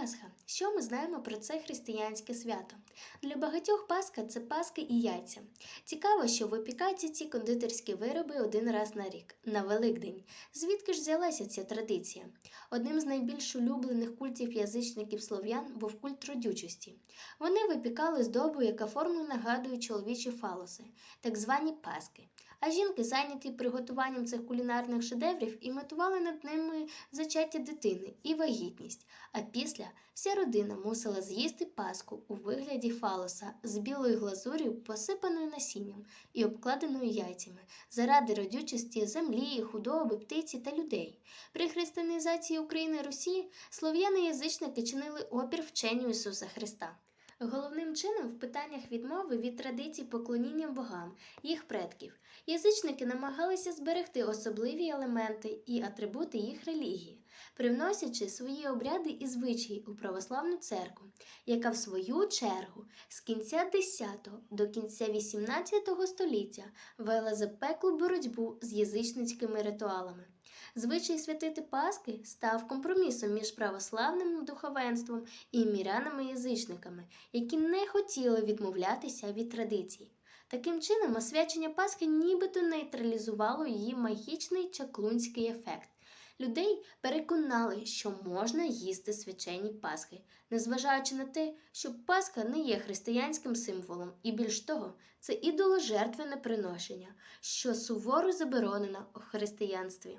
Пасха. Що ми знаємо про це християнське свято? Для багатьох Пасха це паски і яйця. Цікаво, що випікаються ці кондитерські вироби один раз на рік, на Великдень. Звідки ж взялася ця традиція? Одним з найбільш улюблених культів язичників слов'ян був культ родючості. Вони випікали здобу, яка формою нагадує чоловічі фалоси, так звані паски. А жінки, зайняті приготуванням цих кулінарних шедеврів, імітували над ними зачаття дитини і вагітність. А після вся родина мусила з'їсти паску у вигляді фалоса з білою глазур'ю, посипаною насінням і обкладеною яйцями, заради родючості землі, худоби, птиці та людей. При християнізації України Русі Росії слов'яни-язичники чинили опір вченню Ісуса Христа. Головним чином в питаннях відмови від традицій поклоніння богам, їх предків, язичники намагалися зберегти особливі елементи і атрибути їх релігії, привносячи свої обряди і звичаї у православну церкву, яка в свою чергу з кінця X до кінця XVIII століття вела запеклу боротьбу з язичницькими ритуалами. Звичай святити Паски став компромісом між православним духовенством і мірянами-язичниками, які не хотіли відмовлятися від традицій. Таким чином, освячення Пасхи нібито нейтралізувало її магічний чаклунський ефект. Людей переконали, що можна їсти свячені Пасхи, незважаючи на те, що Пасха не є християнським символом, і більш того, це ідоложертвене приношення, що суворо заборонено у християнстві.